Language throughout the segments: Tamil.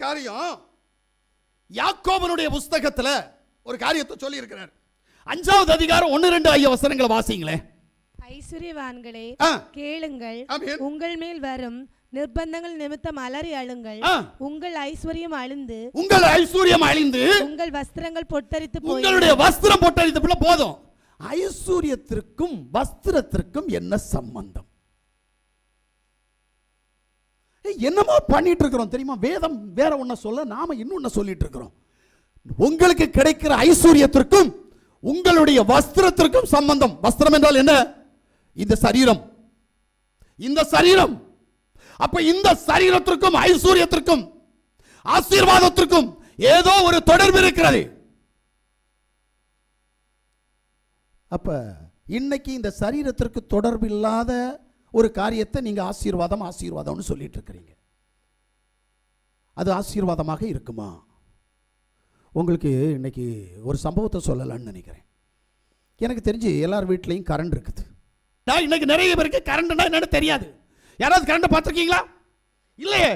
காரியம் யாக்கோபனுடைய புஸ்தகத்துல ஒரு காரியத்தை சொல்லி இருக்கிறார் அஞ்சாவது அதிகாரம் ஒன்னு ரெண்டு ஐய வசனங்களை வாசிங்களேன் ஐஸ்வர்யவான்களே. கேளுங்கள். உங்கள் மேல் வரும் நிர்பந்தங்கள் நிமித்தம் அலறி அழுங்கள். உங்கள் ஐஸ்வர்யம் அழிந்து உங்கள் ஐஸ்வர்யம் அழிந்து உங்கள் வஸ்திரங்கள் பொட்டரித்து உங்களுடைய வஸ்திரம் போட்டடித்த பிள்ளை போதும் ஐஸ்வர்யத்திற்கும் வஸ்திரத்திற்கும் என்ன சம்பந்தம் என்னமோ பண்ணிட்டு இருக்கிறோம் தெரியுமா? வேதம் வேற ஒன்ன சொல்ல நாம இன்னொன்னு சொல்லிட்டு இருக்கிறோம் உங்களுக்கு கிடைக்கிற ஐஸ்வர்யத்திற்கும் உங்களுடைய வஸ்திரத்திற்கும் சம்பந்தம். வஸ்திரம் என்றால் என்ன? இந்த சரீரம். இந்த சரீரம். அப்ப இந்த சரீரத்திற்கும் ஐஸ்வர்யத்திற்கும் ஆசீர்வாதத்திற்கும் ஏதோ ஒரு தொடர்பு இருக்கிறது. அப்ப இன்னைக்கு இந்த சரீரத்திற்கு தொடர்பு இல்லாத ஒரு காரியத்தை நீங்கள் ஆசீர்வாதம் ஆசீர்வாதம்னு சொல்லிட்டு இருக்கிறீங்க அது ஆசீர்வாதமாக இருக்குமா? உங்களுக்கு இன்னைக்கு ஒரு சம்பவத்தை சொல்லலாம்னு நினைக்கிறேன். எனக்கு தெரிஞ்சு எல்லார் வீட்லேயும் கரண்ட் இருக்குது. நான் இன்னைக்கு நிறைய பேருக்கு கரண்ட்னா என்னன்னு தெரியாது. யாராவது கரண்ட் பார்த்துருக்கீங்களா? இல்லையே.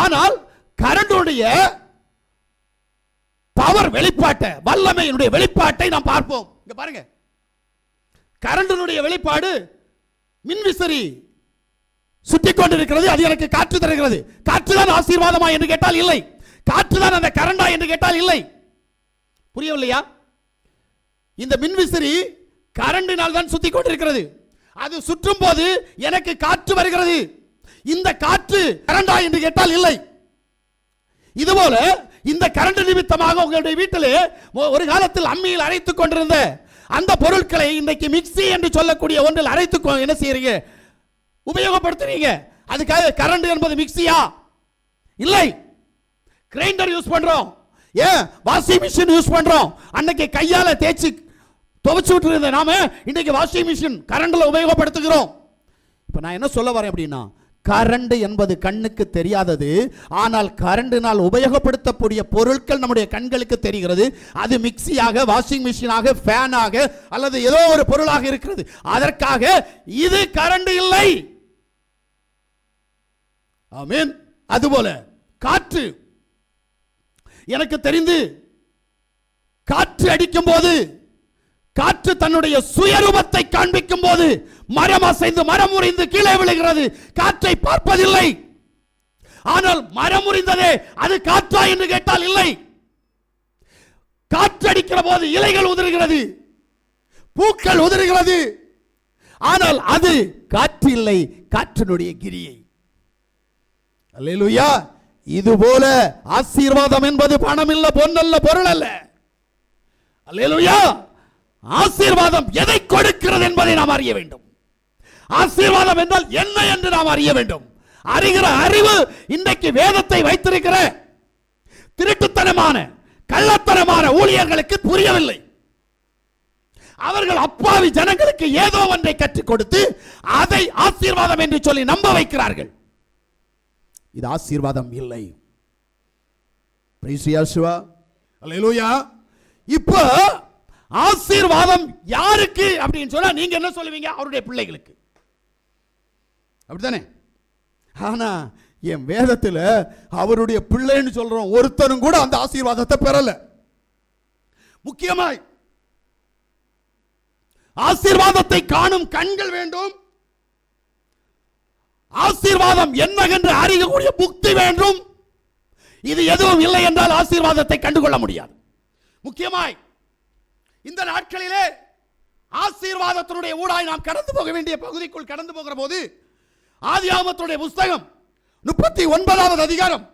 ஆனால் கரண்டுடைய பவர் வெளிப்பாட்டை வல்லமையினுடைய வெளிப்பாட்டை நாம் பார்ப்போம். இங்க பாருங்க. கரண்டினுடைய வெளிப்பாடு மின்விசிறி சுற்றி கொண்டிருக்கிறது அது எனக்கு காற்று தருகிறது. காற்று தான் ஆசீர்வாதமா என்று கேட்டால் இல்லை. காற்று தான் அந்த கரண்டா என்று கேட்டால் இல்லை. புரியவில்லையா? இந்த மின்விசிறி கரண்டினால் தான் சுத்தி கொண்டிருக்கிறது அது சுற்றும் போது எனக்கு காற்று வருகிறது. இந்த காற்று கரண்டா என்று கேட்டால் இல்லை. இதுபோல இந்த கரண்ட் நிமித்தமாக உங்களுடைய வீட்டிலே ஒரு காலத்தில் அம்மியில் அரைத்துக் கொண்டிருந்த அந்த பொருட்களை இன்றைக்கு மிக்ஸி என்று சொல்லக்கூடிய ஒன்றில் அரைத்து என்ன செய்யறீங்க உபயோகப்படுத்துறீங்க. அதுக்காக கரண்ட் என்பது மிக்ஸியா? இல்லை. கிரைண்டர் யூஸ் பண்றோம். ஏன்? வாஷிங் மிஷின் யூஸ் பண்றோம். அன்னைக்கு கையால தேய்ச்சி துவைச்சு விட்டு இருந்த நாம இன்னைக்கு வாஷிங் மிஷின் கரண்டில் உபயோகப்படுத்துகிறோம். இப்போ நான் என்ன சொல்ல வரேன் அப்படின்னா கரண்டு என்பது கண்ணுக்கு தெரியாதது. ஆனால் கரண்டினால் உபயோகப்படுத்தக்கூடிய பொருட்கள் நம்முடைய கண்களுக்கு தெரிகிறது. அது மிக்சியாக வாஷிங் மிஷினாக ஃபேனாக அல்லது ஏதோ ஒரு பொருளாக இருக்கிறது. அதற்காக இது கரண்ட் இல்லை. ஆமென். அதுபோல காற்று. எனக்கு தெரிந்து காற்று அடிக்கும் போது காற்று தன்னுடைய சுயரூபத்தை காண்பிக்கும் போது மரம் அசைந்து மரம் முறிந்து கீழே விழுகிறது. காற்றை பார்ப்பதில்லை. ஆனால் மரம் முறிந்ததே அது காற்றா என்று கேட்டால் இல்லை. காற்றடிக்கிற போது இலைகள் உதிர்கிறது. பூக்கள் உதிர்கிறது. ஆனால் அது காற்று இல்லை காற்றினுடைய கிரியை. அல்லேலூயா. இது போல ஆசீர்வாதம் என்பது பணம் இல்ல பொன்னல்ல பொருள் அல்ல அல்லேலூயா. ஆசீர்வாதம் எதை கொடுக்கிறது என்பதை நாம் அறிய வேண்டும். ஆசீர்வாதம் என்றால் என்ன என்று நாம் அறிய வேண்டும். அறிகிற அறிவு இன்றைக்கு வேதத்தை வைத்திருக்கிற திருட்டுத்தனமான கள்ளத்தனமான ஊழியர்களுக்கு புரியவில்லை. அவர்கள் அப்பாவி ஜனங்களுக்கு ஏதோ ஒன்றை கற்றுக் கொடுத்து அதை ஆசீர்வாதம் என்று சொல்லி நம்ப வைக்கிறார்கள். இது ஆசீர்வாதம் இல்லை. இப்போ ஆசீர்வாதம் யாருக்கு அப்படின்னு சொன்னா நீங்க என்ன சொல்லுவீங்க? அவருடைய பிள்ளைகளுக்கு. அப்படித்தானே? ஆனால் என் வேதத்தில் அவருடைய பிள்ளைன்னு சொல்றோம் ஒருத்தரும் கூட அந்த ஆசீர்வாதத்தை பெறலை. முக்கியமாய் ஆசீர்வாதத்தை காணும் கண்கள் வேண்டும். ஆசீர்வாதம் என்னவென்று அறியக்கூடிய புக்தி வேண்டும். இது எதுவும் இல்லை என்றால் ஆசீர்வாதத்தை கண்டுகொள்ள முடியாது. முக்கியமாய் இந்த நாட்களிலே ஆசீர்வாதத்தினுடைய ஊடாய் நாம் கடந்து போக வேண்டிய பகுதிக்குள் கடந்து போகிற போது ஆதியாமத்துடைய புஸ்தகம் முப்பத்தி ஒன்பதாவது அதிகாரம்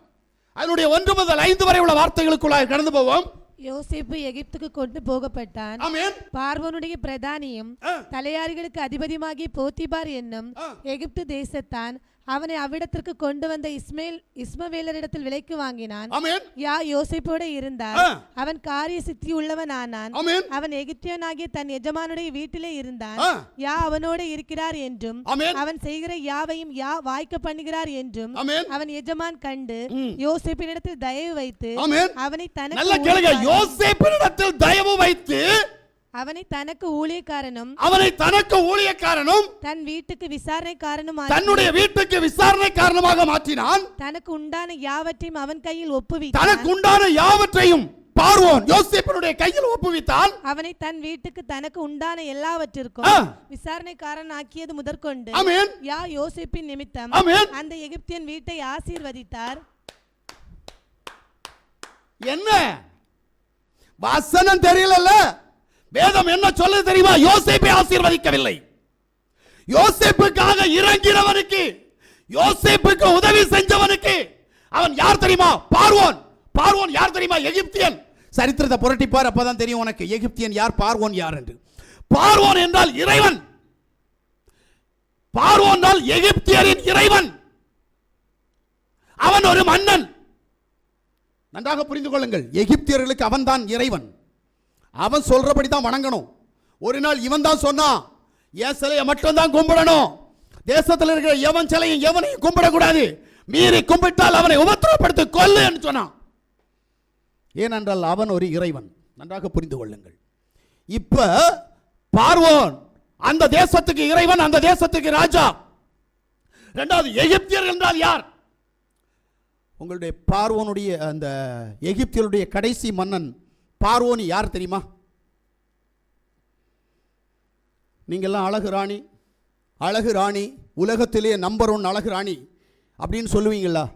அதனுடைய ஒன்று முதல் ஐந்து வரை உள்ள வார்த்தைகளுக்குள்ளாய் கடந்து போவோம் யோசேப்பு எகிப்துக்கு கொண்டு போகப்பட்டான் பார்வோனுடைய பிரதானியும். தலையாரிகளுக்கு அதிபதியுமாகிய போத்திபார் என்னும். எகிப்து தேசத்தான் அவனை அவ்விடத்திற்கு கொண்டு வந்த இஸ்மேல் இஸ்மவேலரிடத்தில் விலைக்கு வாங்கினான். யா யோசேப்போட இருந்தான் ஆ. அவன் காரிய சித்தி உள்ளவனானான். ஆமென். அவன் எகிப்தியனாகிய தன் எஜமானுடைய வீட்டிலே இருந்தான். யா அவனோட இருக்கிறார் என்றும் அவன் செய்கிற யாவையும் யா வாய்க்க பண்ணுகிறார் என்றும் அவன் எஜமான் கண்டு. யோசேப்பினிடத்தில் தயவு வைத்து அவனை தனக்கு யோசேப்பினிடத்தில் தயவு வைத்து அவனை தனக்கு ஊழியக்காரனும் அவனை தனக்கு ஊழியக்காரனும் தன் வீட்டுக்கு விசாரணைக்காரனும் தன்னுடைய வீட்டுக்கு விசாரணை காரணமாக மாற்றினான். தனக்கு உண்டான யாவற்றையும் அவன் கையில் தனக்கு ஒப்புவித்தான் உண்டான யாவற்றையும் பார்வோன் யோசேப்பினுடைய கையில் ஒப்புவித்தான். அவனை தன் வீட்டுக்கு தனக்கு உண்டான எல்லாவற்றிற்கும். விசாரணைக்காரன் ஆக்கியது முதற்கொண்டு யா யோசேப்பின் நிமித்தம் அந்த எகிப்தியன் வீட்டை ஆசீர்வதித்தார். என்ன? வசனம் தெரியலல்ல? வேதம் என்ன சொல்ல தெரியுமா? யோசேப்பை ஆசீர்வதிக்கவில்லை. யோசிப்புக்காக இறங்கினவனுக்கு யோசிப்புக்கு உதவி செஞ்சவனுக்கு அவன் யார் தெரியுமா? பார்வோன். பார்வோன் யார் தெரியுமா? எகிப்தியன். சரித்திரத்தை புரட்டிப்பார் அப்பதான் தெரியும் உனக்கு. எகிப்தியன் யார்? பார்வோன் யார் என்று. பார்வோன் என்றால் இறைவன். பார்வோன் என்றால் எகிப்தியரின் இறைவன். அவன் ஒரு மன்னன். நன்றாக புரிந்து கொள்ளுங்கள். எகிப்தியர்களுக்கு அவன்தான் இறைவன். அவன் சொல்கிறபடி தான் வணங்கணும். ஒரு நாள் இவன் தான் சொன்னான் என் சிலையை மட்டும்தான் கும்பிடணும். தேசத்தில் இருக்கிற எவன் சிலையும் எவனையும் கும்பிடக்கூடாது. மீறி கும்பிட்டால் அவனை உபத்திரப்படுத்தி கொல்லு என்று சொன்னான். ஏனென்றால் அவன் ஒரு இறைவன். நன்றாக புரிந்து கொள்ளுங்கள். இப்போ பார்வோன் அந்த தேசத்துக்கு இறைவன் அந்த தேசத்துக்கு ராஜா. ரெண்டாவது எகிப்தியர் என்றால் யார்? உங்களுடைய பார்வோனுடைய அந்த எகிப்தியருடைய கடைசி மன்னன் பார்வோனி யார் தெரியுமா? நீங்கள்லாம் அழகு ராணி அழகு ராணி உலகத்திலேயே நம்பர் ஒன் அழகு ராணி அப்படின்னு சொல்லுவீங்களா?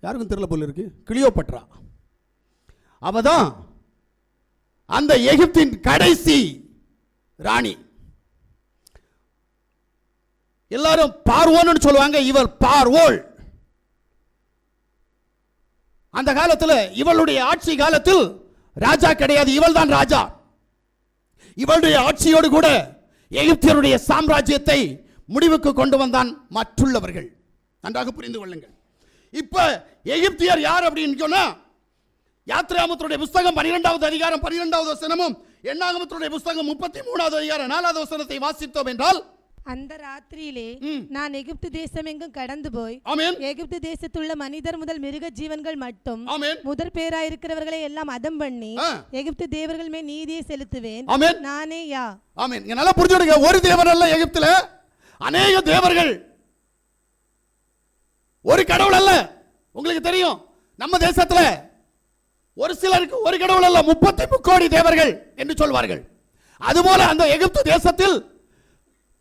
யாருக்கும் தெரியல போல இருக்கு. கிளியோபட்ரா. அவ தான் அந்த எகிப்தின் கடைசி ராணி. எல்லாரும் பார்வோன்னு சொல்லுவாங்க இவர் பார்வோள். அந்த காலத்தில் இவளுடைய ஆட்சி காலத்தில் ராஜா கிடையாது இவள் தான் ராஜா. இவளுடைய ஆட்சியோடு கூட எகிப்தியருடைய சாம்ராஜ்யத்தை முடிவுக்கு கொண்டு வந்தான் மற்றுள்ளவர்கள். நன்றாக புரிந்து கொள்ளுங்கள். இப்ப எகிப்தியர் யார் அப்படின்னு சொன்னா யாத்திராமத்துடைய புஸ்தகம் பன்னிரெண்டாவது அதிகாரம் பன்னிரெண்டாவது வசனமும் எண்ணாகமத்துடைய புஸ்தகம் முப்பத்தி மூணாவது அதிகாரம் நாலாவது வசனத்தை வாசித்தோம் என்றால் அந்த எகிப்து தேசம் எங்கும் கடந்து போய் எகிப்து தேசத்துள்ள மனிதர் முதல் மிருக ஜீவன்கள் மட்டும் முதற் பேராயிருக்கிறவர்களை எல்லாம் அதம் பண்ணி. எகிப்து தேவர்கள் மேல் நீதியை செலுத்துவேன். நானே யா. ஆமென். இங்க நல்லா புரிஞ்சுடுங்க ஒரு தேவர் அல்ல எகிப்துல அநேக தேவர்கள். ஒரு கடவுள் அல்ல. உங்களுக்கு தெரியும் நம்ம தேசத்துல ஒரு சிலருக்கு ஒரு கடவுள் அல்ல. முப்பத்தி முக்கோடி தேவர்கள் என்று சொல்வார்கள். அதுபோல அந்த எகிப்து தேசத்தில்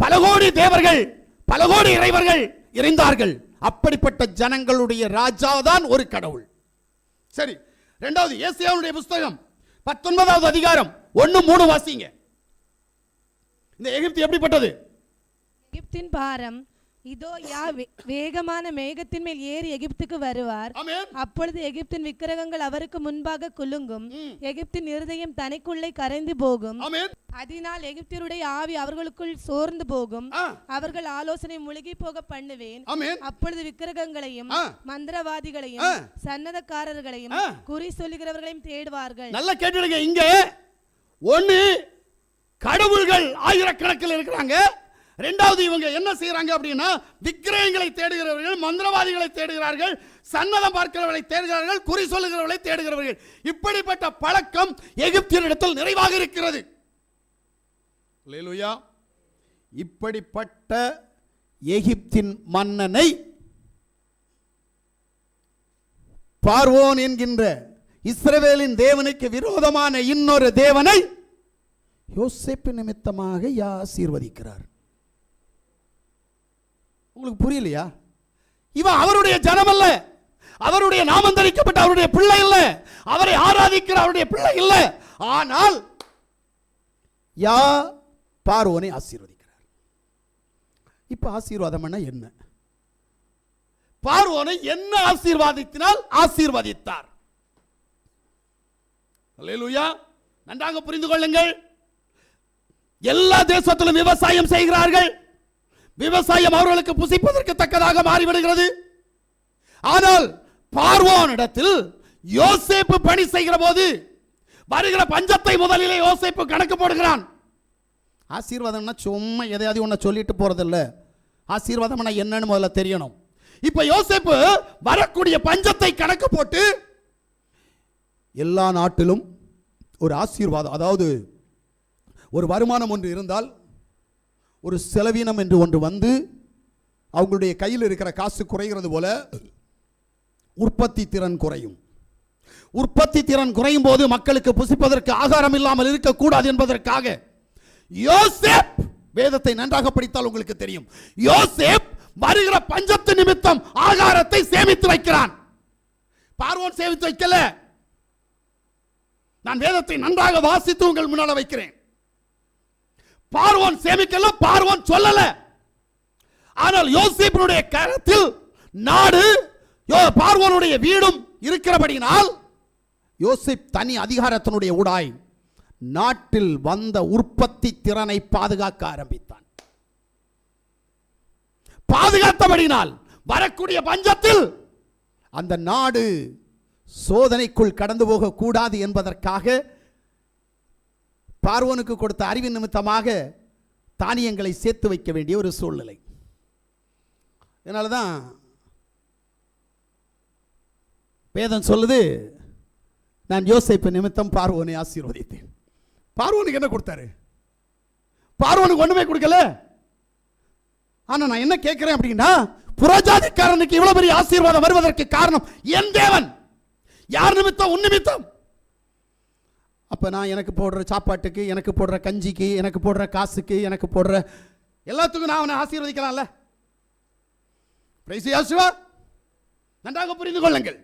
பல கோடி தேவர்கள் பல கோடி இறைவர்கள் இருந்தார்கள். அப்படிப்பட்ட ஜனங்களுடைய ராஜா தான் ஒரு கடவுள். சரி இரண்டாவது ஏசியாவுடைய புஸ்தகம் பத்தொன்பதாவது அதிகாரம் ஒன்னு மூணு வாசிங்க. இந்த எகிப்து எப்படிப்பட்டது? எகிப்தின் பாரம் இதோ யா வேகமான மேகத்தின் மேல் ஏறி எகிப்துக்கு வருவார். அப்பொழுது எகிப்தின் விக்கிரகங்கள் அவருக்கு முன்பாக குலுங்கும். எகிப்தின் இருதயம் தனக்குள்ளே கரைந்து போகும். அதனால் எகிப்தியருடைய ஆவி அவர்களுக்குள் சோர்ந்து போகும். அவர்கள் ஆலோசனை முழுகி போக பண்ணுவேன். அப்பொழுது விக்கிரகங்களையும். மந்திரவாதிகளையும். சன்னதக்காரர்களையும். குறி சொல்லுகிறவர்களையும் தேடுவார்கள். நல்லா கேட்டுடுங்க இங்க. ஒண்ணு கடவுள்கள் ஆயிரக்கணக்கில் இருக்கிறாங்க. ரெண்டாவது இவங்க என்ன செய்யறாங்க அப்படின்னா விக்கிரகங்களை தேடுகிறவர்கள் மந்திரவாதிகளை தேடுகிறார்கள் சன்னதம் பார்க்கிறவர்களை தேடுகிறார்கள் குறி சொல்லுகிறவர்களை தேடுகிறவர்கள். இப்படிப்பட்ட பழக்கம் எகிப்தியரிடத்தில் நிறைவாக இருக்கிறது. இப்படிப்பட்ட எகிப்தின் மன்னனை பார்வோன் என்கின்ற இஸ்ரவேலின் தேவனுக்கு விரோதமான இன்னொரு தேவனை யோசேப்பு நிமித்தமாக ஆசீர்வதிக்கிறார்? உங்களுக்கு புரியலையா? இவன் அவருடைய ஜனம் அல்ல அவருடைய நாமந்தரிக்கப்பட்ட அவருடைய பிள்ளை இல்ல. அவரை ஆராதிக்கிற அவருடைய பிள்ளை இல்ல. ஆனால் யா பார்வோனை ஆசீர்வதிக்கிறார். இப்ப ஆசீர்வாதம் என்ன? பார்வோனை என்ன ஆசீர்வாதத்தினால் ஆசீர்வதித்தார். நன்றாக புரிந்து கொள்ளுங்கள். எல்லா தேசத்திலும் விவசாயம் செய்கிறார்கள். விவசாயம் அவர்களுக்கு புசிப்பதற்கு தக்கதாக மாறிவிடுகிறது. ஆனால் பார்வோனிடத்தில் யோசேப்பு பணி செய்கிற போது வருகிற பஞ்சத்தை முதலிலே யோசேப்பு கணக்கு போடுகிறான். ஆசீர்வாதம்னா சும்மா எதையாவது ஒன்று சொல்லிட்டு போறதில்ல. ஆசீர்வாதம்னா என்னன்னு முதல்ல தெரியணும். இப்ப யோசேப்பு வரக்கூடிய பஞ்சத்தை கணக்கு போட்டு எல்லா நாட்டிலும் ஒரு ஆசீர்வாதம் அதாவது ஒரு வருமானம் ஒன்று இருந்தால் ஒரு செலவீனம் என்று ஒன்று வந்து அவங்களுடைய கையில் இருக்கிற காசு குறைகிறது போல உற்பத்தி திறன் குறையும். உற்பத்தி திறன் குறையும் போது மக்களுக்கு புசிப்பதற்கு ஆகாரம் இல்லாமல் இருக்கக்கூடாது என்பதற்காக யோசேப் வேதத்தை நன்றாக படித்தால் உங்களுக்கு தெரியும். யோசேப் வருகிற பஞ்சத்து நிமித்தம் ஆகாரத்தை சேமித்து வைக்கிறான். பார்வோன் சேமித்து வைக்கல. நான் வேதத்தை நன்றாக வாசித்து உங்கள் முன்னால் வைக்கிறேன். பார்வோன் சேமிக்கல பார்வோன் சொல்லல. ஆனால் யோசிப்பினுடைய கரத்தில் நாடு யோ- பார்வோனுடைய வீடும் இருக்கிறபடியினால் யோசிப் தனி அதிகாரத்தினுடைய ஊடாய் நாட்டில் வந்த உற்பத்தி திறனை பாதுகாக்க ஆரம்பித்தான். பாதுகாத்தபடினால் வரக்கூடிய பஞ்சத்தில் அந்த நாடு சோதனைக்குள் கடந்து போகக்கூடாது என்பதற்காக பார்வோனுக்கு கொடுத்த அறிவின் நிமித்தமாக தானியங்களை சேர்த்து வைக்க வேண்டிய ஒரு சூழ்நிலை. இதனால தான் வேதம் சொல்லுது நான் யோசிப்பு நிமித்தம் பார்வோனை ஆசீர்வதித்தேன். பார்வோனுக்கு என்ன கொடுத்தாரு? பார்வோனுக்கு ஒண்ணுமே கொடுக்கல. ஆனா நான் என்ன கேட்கிறேன் அப்படின்னா புறஜாதிக்காரனுக்கு இவ்வளவு பெரிய ஆசீர்வாதம் வருவதற்கு காரணம் என் தேவன். யார் நிமித்தம்? உன் நிமித்தம். அப்போ நான் எனக்கு போடுற சாப்பாட்டுக்கு எனக்கு போடுற கஞ்சிக்கு எனக்கு போடுற காசுக்கு எனக்கு போடுற எல்லாத்துக்கும் நான் அவனை ஆசீர்வதிக்கலாம்ல. Praise the நன்றாக புரிந்து கொள்ளுங்கள்.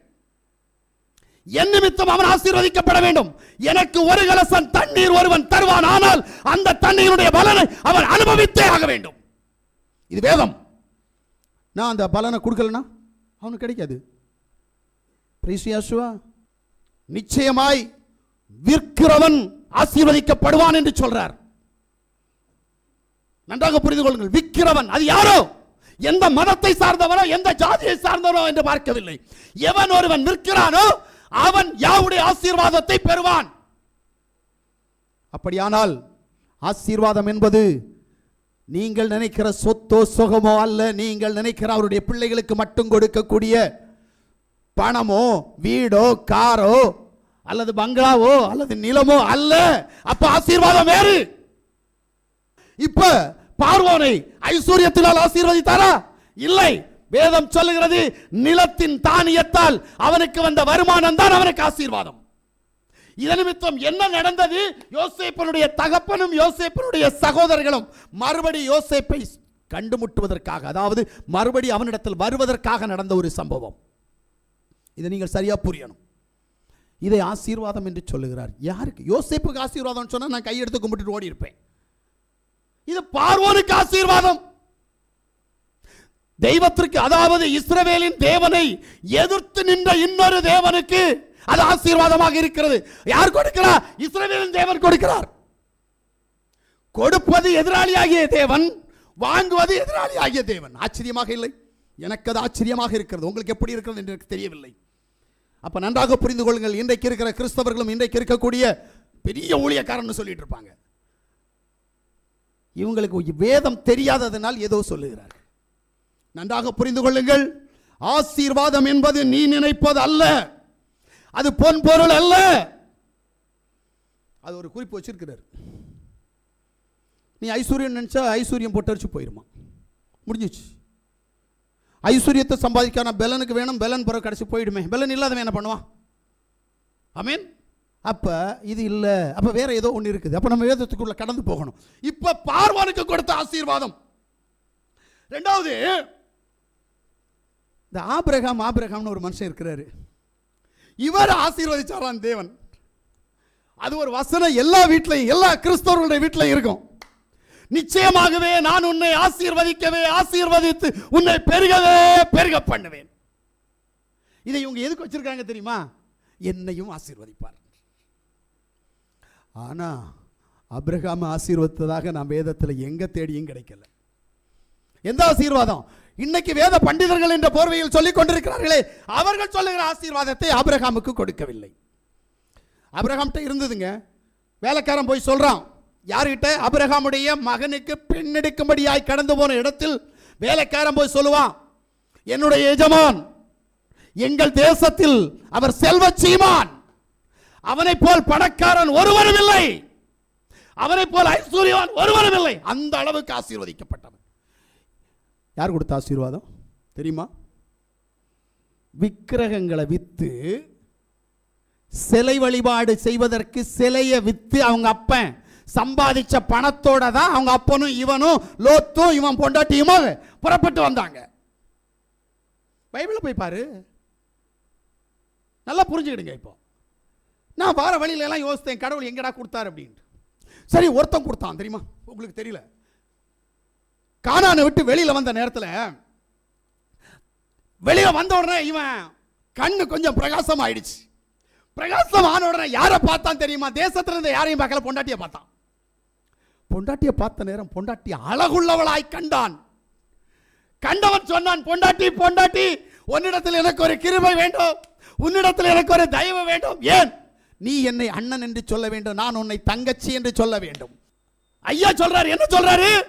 என் நிமித்தம் அவன் ஆசீர்வதிக்கப்பட வேண்டும். எனக்கு ஒரு கலசம் தண்ணீர் ஒருவன் தருவான் ஆனால் அந்த தண்ணீருடைய பலனை அவன் அனுபவித்தே ஆக வேண்டும். இது வேதம். நான் அந்த பலனை கொடுக்கலனா? அவனுக்கு கிடைக்காது. பிரைசியாசுவா நிச்சயமாய் விற்கிறவன் ஆசீர்வதிக்கப்படுவான் என்று சொல்றார். நன்றாக புரிந்து கொள்ளுங்கள். விற்கிறவன் அது யாரோ? எந்த மதத்தை சார்ந்தவனோ எந்த ஜாதியை சார்ந்தவனோ என்று பார்க்கவில்லை. எவன் ஒருவன் விற்கிறானோ அவன் யாவுடைய ஆசீர்வாதத்தை பெறுவான். அப்படியானால் ஆசீர்வாதம் என்பது நீங்கள் நினைக்கிற சொத்தோ சுகமோ அல்ல. நீங்கள் நினைக்கிற அவருடைய பிள்ளைகளுக்கு மட்டும் கொடுக்கக்கூடிய பணமோ வீடோ காரோ அல்லது பங்களாவோ அல்லது நிலமோ அல்ல. அப்ப ஆசீர்வாதம் வேறு. இப்ப பார்வோனை ஐஸ்வர்யத்தினால் ஆசீர்வதித்தாரா? இல்லை. வேதம் சொல்லுகிறது நிலத்தின் தானியத்தால் அவனுக்கு வந்த வருமானம் தான் அவனுக்கு ஆசீர்வாதம். இதன் என்ன நடந்தது? யோசேப்பனுடைய தகப்பனும் யோசேப்பனுடைய சகோதரர்களும் மறுபடி யோசேப்பை கண்டுமுட்டுவதற்காக அதாவது மறுபடி அவனிடத்தில் வருவதற்காக நடந்த ஒரு சம்பவம். இதை நீங்கள் சரியா புரியணும். இதை ஆசீர்வாதம் என்று சொல்லுகிறார். யாருக்கு? யோசிப்புக்கு ஆசீர்வாதம் சொன்னா நான் கையெடுத்து கும்பிட்டு ஓடி இருப்பேன் இது பார்வோனுக்கு ஆசீர்வாதம். தெய்வத்திற்கு அதாவது இஸ்ரவேலின் தேவனை எதிர்த்து நின்ற இன்னொரு தேவனுக்கு அது ஆசீர்வாதமாக இருக்கிறது. யார் கொடுக்கிறார் இஸ்ரவேலின் தேவன் கொடுக்கிறார். கொடுப்பது எதிராளியாகிய தேவன் வாங்குவது எதிராளியாகிய தேவன். ஆச்சரியமாக இல்லை? எனக்கு அது ஆச்சரியமாக இருக்கிறது. உங்களுக்கு எப்படி இருக்கிறது என்று எனக்கு தெரியவில்லை. அப்போ நன்றாக புரிந்து கொள்ளுங்கள். இன்றைக்கு இருக்கிற கிறிஸ்தவர்களும் இன்றைக்கு இருக்கக்கூடிய பெரிய ஊழியக்காரன் சொல்லிட்டு இருப்பாங்க. இவங்களுக்கு வேதம் தெரியாததனால் ஏதோ சொல்லுகிறார் நன்றாக புரிந்து கொள்ளுங்கள். ஆசீர்வாதம் என்பது நீ நினைப்பது அல்ல. அது பொன் பொருள் அல்ல. அது ஒரு குறிப்பு வச்சிருக்கிறார். நீ ஐஸ்வர்யம் நினைச்சா ஐஸ்வர்யம் போட்டரிச்சு போயிருமா? முடிஞ்சிச்சு. ஐஸ்வர்யத்தை சம்பாதிக்கான? பெலனுக்கு வேணும் பெலன் பிறகு கடைசி போயிடுமே. பெலன் இல்லாதவன் என்ன பண்ணுவான்? அமீன் அப்போ இது இல்லை. அப்போ வேற ஏதோ ஒன்று இருக்குது. அப்போ நம்ம வேதத்துக்குள்ள கடந்து போகணும். இப்போ பார்வானுக்கு கொடுத்த ஆசீர்வாதம். ரெண்டாவது இந்த ஆபிரகாம் ஆபிரகாம்னு ஒரு மனுஷன் இருக்கிறாரு. இவர் ஆசீர்வதிச்சாரான் தேவன். அது ஒரு வசனம் எல்லா வீட்லையும் எல்லா கிறிஸ்தவர்களுடைய வீட்டிலையும் இருக்கும். நிச்சயமாகவே நான் உன்னை ஆசீர்வதிக்கவே ஆசீர்வதித்து உன்னை பெருகவே பெருக பண்ணுவேன். இதை இவங்க எதுக்கு வச்சிருக்காங்க தெரியுமா? என்னையும் ஆசீர்வதிப்பார். ஆனா அபிரகாம் ஆசீர்வதித்ததாக நான் வேதத்தில் எங்க தேடியும் கிடைக்கல. எந்த ஆசீர்வாதம்? இன்னைக்கு வேத பண்டிதர்கள் என்ற போர்வையில் சொல்லிக் கொண்டிருக்கிறார்களே அவர்கள் சொல்லுகிற ஆசீர்வாதத்தை அப்ரஹாமுக்கு கொடுக்கவில்லை. அப்ரஹாம்கிட்ட இருந்ததுங்க. வேலைக்காரன் போய் சொல்றான் யார்கிட்ட? அபிரகாமுடைய மகனுக்கு பெண் எடுக்கும்படியாய் கடந்து போன இடத்தில் வேலைக்காரன் போய் சொல்லுவான் என்னுடைய எஜமான் எங்கள் தேசத்தில் அவர் செல்வ சீமான். அவனைப் போல் பணக்காரன் ஒருவரும் இல்லை. அவனை போல் ஐஸ்வர்யவான் ஒருவரும் இல்லை. அந்த அளவுக்கு ஆசீர்வதிக்கப்பட்டவன். யார் கொடுத்த ஆசீர்வாதம்? தெரியுமா? விக்கிரகங்களை வித்து சிலை வழிபாடு செய்வதற்கு சிலையை வித்து அவங்க அப்பன். சம்பாதிச்ச பணத்தோட தான் அவங்க அப்பனும் இவனும் லோத்தும் இவன் பொண்டாட்டியுமா புறப்பட்டு வந்தாங்க. பைபிளை போய் பாரு. நல்லா புரிஞ்சுக்கிடுங்க இப்போ. நான் வார வழியில எல்லாம் யோசித்தேன் கடவுள் எங்கடா கொடுத்தாரு அப்படின்ட்டு. சரி ஒருத்தன் கொடுத்தான் தெரியுமா? உங்களுக்கு தெரியல. கானானை விட்டு வெளியில வந்த நேரத்தில் வெளியில வந்த உடனே இவன் கண்ணு கொஞ்சம் பிரகாசம் ஆயிடுச்சு பிரகாசம் ஆன உடனே யாரை பார்த்தான் தெரியுமா? தேசத்துல இருந்த யாரையும் பார்க்கல பொண்டாட்டியை பார்த்தான். பொண்டாட்டியை பார்த்த நேரம் பொண்டாட்டி அழகுள்ளவளாய் கண்டான். கண்டவன் சொன்னான் பொண்டாட்டி பொண்டாட்டி உன்னிடத்தில் எனக்கு ஒரு கிருபை வேண்டும். உன்னிடத்தில் எனக்கு ஒரு தயவு வேண்டும். ஏன்? நீ என்னை அண்ணன் என்று சொல்ல வேண்டும். நான் உன்னை தங்கச்சி என்று சொல்ல வேண்டும். ஐயா சொல்றாரு என்ன சொல்றாரு?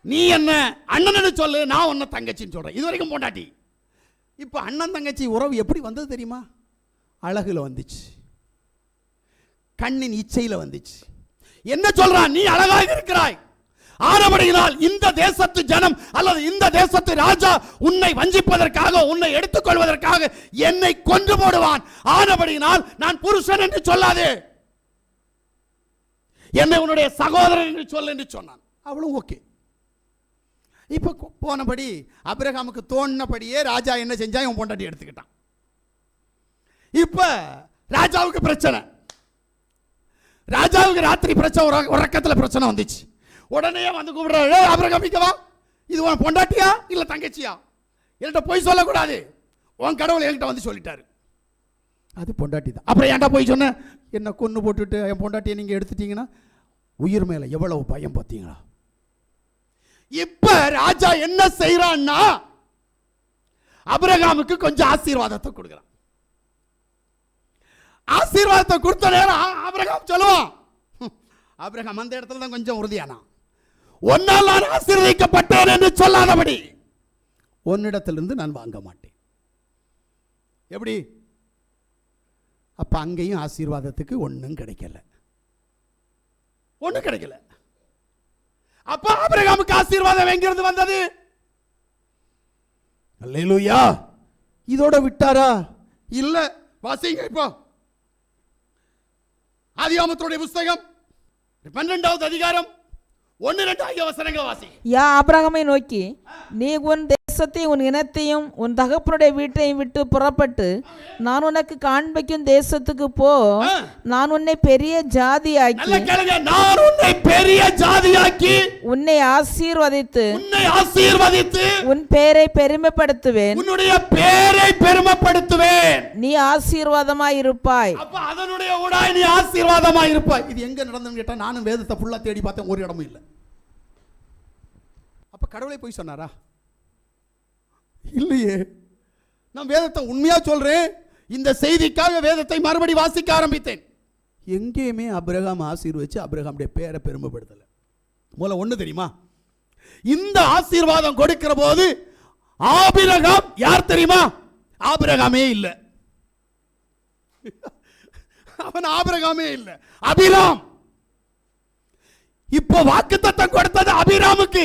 நீ என்ன அண்ணன் என்று சொல்லு நான் உன்னை தங்கச்சின்னு சொல்றேன். இது வரைக்கும் பொண்டாட்டி. இப்போ அண்ணன் தங்கச்சி உறவு எப்படி வந்தது தெரியுமா? அழகில் வந்துச்சு. கண்ணின் இச்சையில் வந்துச்சு. என்ன சொல்றான்? நீ அழகாக இருக்கிறாய். ஆனபடியினால் இந்த தேசத்து ஜனம் அல்லது இந்த தேசத்து ராஜா உன்னை வஞ்சிப்பதற்காக உன்னை எடுத்துக்கொள்வதற்காக என்னை கொன்று போடுவான். ஆனபடியினால் நான் புருஷன் என்று சொல்லாதே. என்னை உன்னுடைய சகோதரன் என்று சொல் என்று சொன்னான். அவளும் ஓகே. இப்போ போனபடி அபிரகாமுக்கு தோணினபடியே ராஜா என்ன செஞ்சா இவன் பொண்டாட்டி எடுத்துக்கிட்டான். இப்ப ராஜாவுக்கு பிரச்சனை. ராஜாவுக்கு ராத்திரி பிரச்சனை உற- உறக்கத்துல பிரச்சனை வந்துச்சு. உடனே வந்து கூப்பிடுறாரு "ஏய், அபிரகாம் இது உன் பொண்டாட்டியா இல்லை தங்கச்சியா? என்கிட்ட போய் சொல்லக்கூடாது. உன் கடவுள் என்கிட்ட வந்து சொல்லிட்டாரு. அது பொண்டாட்டி தான். அப்புறம் ஏன்டா போய் சொன்னேன் என்ன கொன்று போட்டுட்டு என் பொண்டாட்டியை நீங்கள் எடுத்துட்டீங்கன்னா உயிர் மேலே எவ்வளவு பயம் பார்த்தீங்களா? இப்போ ராஜா என்ன செய்யறான்னா அபிரகாமுக்கு கொஞ்சம் ஆசீர்வாதத்தை கொடுக்குறான். ஆசீர்வாதத்தை கொடுத்த நேரம் அபிரகாம் சொல்லுவான். ஹம், அபிரகாம் அந்த இடத்துல தான் கொஞ்சம் உறுதியானா ஒன்னால் நான் ஆசீர்வதிக்கப்பட்டேன் என்று சொல்லாதபடி உன்னிடத்திலிருந்து நான் வாங்க மாட்டேன். எப்படி? அப்ப அங்கேயும் ஆசீர்வாதத்துக்கு ஒண்ணும் கிடைக்கல. ஒண்ணும் கிடைக்கல. அப்ப ஆபிரகாமுக்கு ஆசீர்வாதம் எங்கிருந்து வந்தது? அல்லேலூயா. இதோட விட்டாரா? இல்ல வாசிங்க இப்போ. ஆதியாமத்துடைய புஸ்தகம் பன்னெண்டாவது அதிகாரம் ஒன்னு ரெண்டு ஆகிய வசனங்களை வாசி. யா ஆபிரகாமை நோக்கி நீ உன் தேசத்தையும் உன் இனத்தையும் உன் தகப்பனுடைய வீட்டையும் விட்டு புறப்பட்டு நான் உனக்கு காண்பிக்கும் தேசத்துக்கு போ. நான் உன்னை பெரிய ஜாதியாக்கி நான் உன்னை பெரிய ஜாதியாக்கி உன்னை ஆசீர்வதித்து உன்னை ஆசீர்வதித்து உன் பேரை பெருமைப்படுத்துவேன். உன்னுடைய பேரை பெருமைப்படுத்துவேன். நீ ஆசீர்வாதமாய் இருப்பாய். அப்ப அதனுடைய ஊடாய் நீ ஆசீர்வாதமா இருப்பாய். இது எங்க நடந்ததுன்னு கேட்டா நானும் வேதத்தை ஃபுல்லா தேடி பார்த்தேன். ஒரு இடமும் இல்லை. அப்ப கடவுளை போய் சொன்னாரா? இல்லையே. நான் வேதத்தை உண்மையா சொல்கிறேன் இந்த செய்திக்காக வேதத்தை மறுபடி வாசிக்க ஆரம்பித்தேன். எங்கேயுமே அபிரகாம் ஆசீர்வச்சு அப்ரஹாமுடைய பேரை பெருமைப்படுத்தலை. முதல்ல ஒண்ணு தெரியுமா? இந்த ஆசீர்வாதம் கொடுக்கிற போது ஆபிரகாம் யார் தெரியுமா? ஆபிரகாமே இல்லை. அவன் ஆபிரகாமே இல்லை. அபிராம். இப்போ வாக்குத்தத்தம் கொடுத்தது அபிராமுக்கு.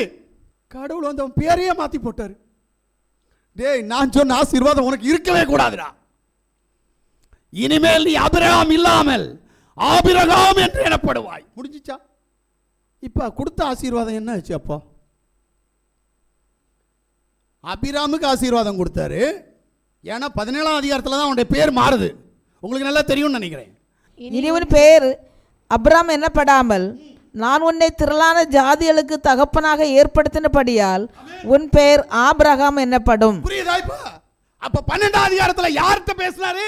கடவுள் வந்து அவன் பேரையே மாத்தி போட்டாரு. டேய் நான் சொன்ன ஆசீர்வாதம் உனக்கு இருக்கவே கூடாதுடா. இனிமேல் நீ அபிரகாம் இல்லாமல் ஆபிரகாம் என்று எனப்படுவாய். முடிஞ்சிச்சா? இப்ப கொடுத்த ஆசீர்வாதம் என்ன ஆச்சு அப்போ? அபிராமுக்கு ஆசீர்வாதம் கொடுத்தாரு. ஏன்னா பதினேழாம் அதிகாரத்தில் தான் அவனுடைய பேர் மாறுது. உங்களுக்கு நல்லா தெரியும்னு நினைக்கிறேன். இனி உன் பேர் அப்ராம் என்னப்படாமல் நான் உன்னை திரளான ஜாதிகளுக்கு தகப்பனாக ஏற்படுத்தினபடியால் உன் பெயர் ஆபிரகாம் என்னப்படும். புரியுதா இப்ப? அப்ப பன்னெண்டாம் அதிகாரத்துல யார்கிட்ட பேசினாரு?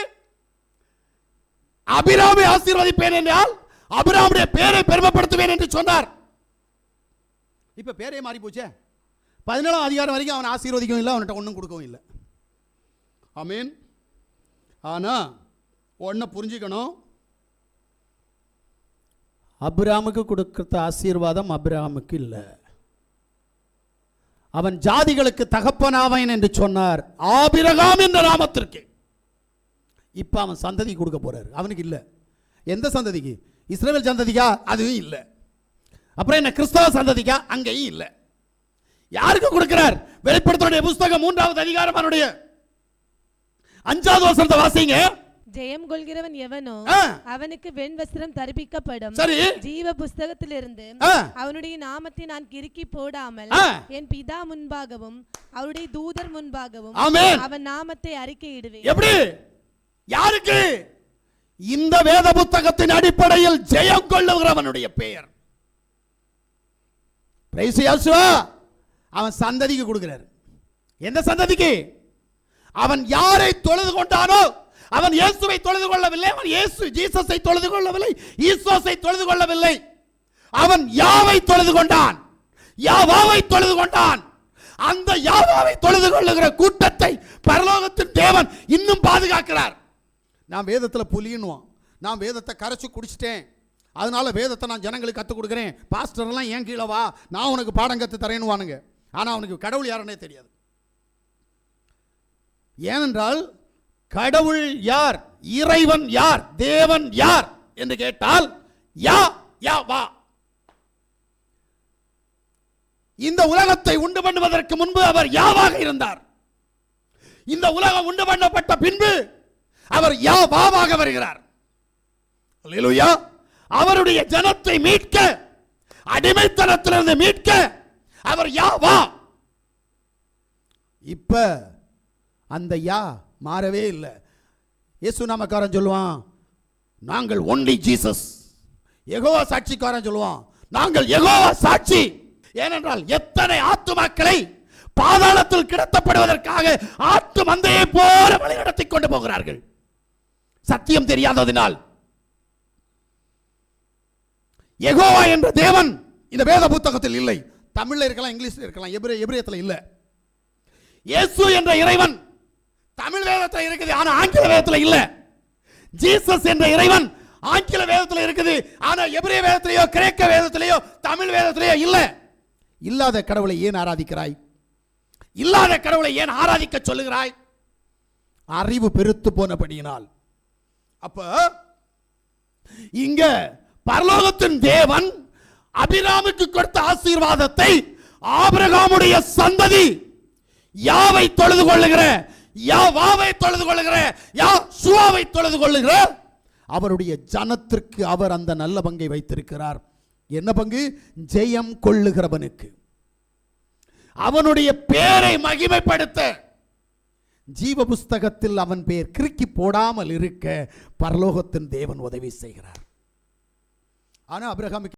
அபிராமை ஆசீர்வதிப்பேன் என்றால் அபிராமுடைய பேரை பெருமைப்படுத்துவேன் என்று சொன்னார். இப்ப பேரே மாறி போச்சே. பதினேழாம் அதிகாரம் வரைக்கும் அவன் ஆசீர்வதிக்கவும் இல்லை அவன்கிட்ட ஒன்றும் கொடுக்கவும் இல்லை. ஆமீன். ஆனா ஒன்றை புரிஞ்சுக்கணும். அபிராமுக்கு கொடுக்கிற ஆசீர்வாதம் அபிராமுக்கு இல்லை. அவன் ஜாதிகளுக்கு தகப்பனாவேன் என்று சொன்னார். ஆபிரகாம் என்ற நாமத்திற்கு. இப்ப அவன் சந்ததி கொடுக்க போறாரு. அவனுக்கு இல்லை. எந்த சந்ததிக்கு? இஸ்ரேல் சந்ததிக்கா? அதுவும் இல்லை. அப்புறம் என்ன கிறிஸ்தவ சந்ததிக்கா? அங்கேயும் இல்லை. யாருக்கு கொடுக்கிறார்? வெளிப்படுத்தனுடைய புஸ்தகம் மூன்றாவது அதிகாரம் அவனுடைய. அஞ்சாவது வசனத்தை வாசிங்க. ஜெயம் கொள்கிறவன் எவனோ. அவனுக்கு வெண் வஸ்திரம் தரிப்பிக்கப்படும். சரி. ஜீவ புஸ்தகத்திலிருந்து. அவனுடைய நாமத்தை நான் கிறுக்கி போடாமல். என் பிதா முன்பாகவும் அவருடைய தூதர் முன்பாகவும் அவன் நாமத்தை அறிக்கையிடுவேன். எப்படி? யாருக்கு? இந்த வேத புத்தகத்தின் அடிப்படையில் ஜெயம் கொள்ளுகிறவனுடைய பெயர். அவன் சந்ததிக்கு கொடுக்கிறார். எந்த சந்ததிக்கு? அவன் யாரை தொழுது கொண்டானோ அவன் இயேசுவை தொழுது கொள்ளவில்லை அவன் இயேசு ஜீசஸை தொழுது கொள்ளவில்லை ஈசோஸை தொழுது கொள்ளவில்லை. அவன் யாவை தொழுது கொண்டான்? யாவாவை தொழுது கொண்டான்? அந்த யாவாவை தொழுது கொள்ளுகிற கூட்டத்தை பரலோகத்தின் தேவன் இன்னும் பாதுகாக்கிறார். நான் வேதத்தில் புலின்னுவான். நான் வேதத்தை கரைச்சி குடிச்சிட்டேன். அதனால வேதத்தை நான் ஜனங்களுக்கு கற்றுக் கொடுக்குறேன். பாஸ்டர்லாம் ஏன் கீழே வா? நான் உனக்கு பாடம் கற்று தரேன்னுவானுங்க. ஆனால் அவனுக்கு கடவுள் யாருன்னே தெரியாது. ஏனென்றால் கடவுள் யார்? இறைவன் யார்? தேவன் யார்? என்று கேட்டால் யா யா வா. இந்த உலகத்தை உண்டு பண்ணுவதற்கு முன்பு அவர் யாவாக இருந்தார். இந்த உலகம் உண்டு பண்ணப்பட்ட பின்பு அவர் யா வாவாக வருகிறார். அவருடைய ஜனத்தை மீட்க அடிமைத்தனத்திலிருந்து மீட்க அவர் யா வா. இப்ப அந்த யா மாறவே இல்லை. இயேசு நாமக்காரன் சொல்லுவான் நாங்கள் ஒன்லி ஜீசஸ் எகோவா சாட்சிக்காரன் சொல்லுவான் நாங்கள் எகோவா சாட்சி. ஏனென்றால் எத்தனை ஆத்துமாக்களை பாதாளத்தில் கிடத்தப்படுவதற்காக ஆட்டு மந்தையை போல வழிநடத்தி கொண்டு போகிறார்கள். சத்தியம் தெரியாததினால். எகோவா என்ற தேவன் இந்த வேத புத்தகத்தில் இல்லை. தமிழில் இருக்கலாம் இங்கிலீஷில் இருக்கலாம் எபிரே எபிரேயத்தில் இல்லை. இயேசு என்ற இறைவன் தமிழ் வேதத்தில் இருக்குது ஆனால் ஆங்கில வேதத்தில் இல்லை. ஜீசஸ் என்ற இறைவன் ஆங்கில வேதத்தில் இருக்குது ஆனால் எபிரேய வேதத்திலேயோ கிரேக்க வேதத்திலேயோ தமிழ் வேதத்திலேயோ இல்லை. இல்லாத கடவுளை ஏன் ஆராதிக்கிறாய்? இல்லாத கடவுளை ஏன் ஆராதிக்க சொல்லுகிறாய்? அறிவு பெருத்து போனபடியினால். அப்ப இங்க பரலோகத்தின் தேவன் அபிராமுக்கு கொடுத்த ஆசீர்வாதத்தை ஆபிரகாமுடைய சந்ததி யாவை தொழுது கொள்ளுகிற யா வாவை தொழுது கொள்ளுகிற யா சுவாவை தொழுது கொள்ளுகிற அவருடைய ஜனத்திற்கு அவர் அந்த நல்ல பங்கை வைத்திருக்கிறார். என்ன பங்கு? ஜெயம் கொள்ளுகிறவனுக்கு. அவனுடைய பேரை மகிமைப்படுத்த. ஜீவ புஸ்தகத்தில் அவன் பெயர் கிறுக்கி போடாமல் இருக்க பரலோகத்தின் தேவன் உதவி செய்கிறார். ஆனால் அபிரகாமுக்கு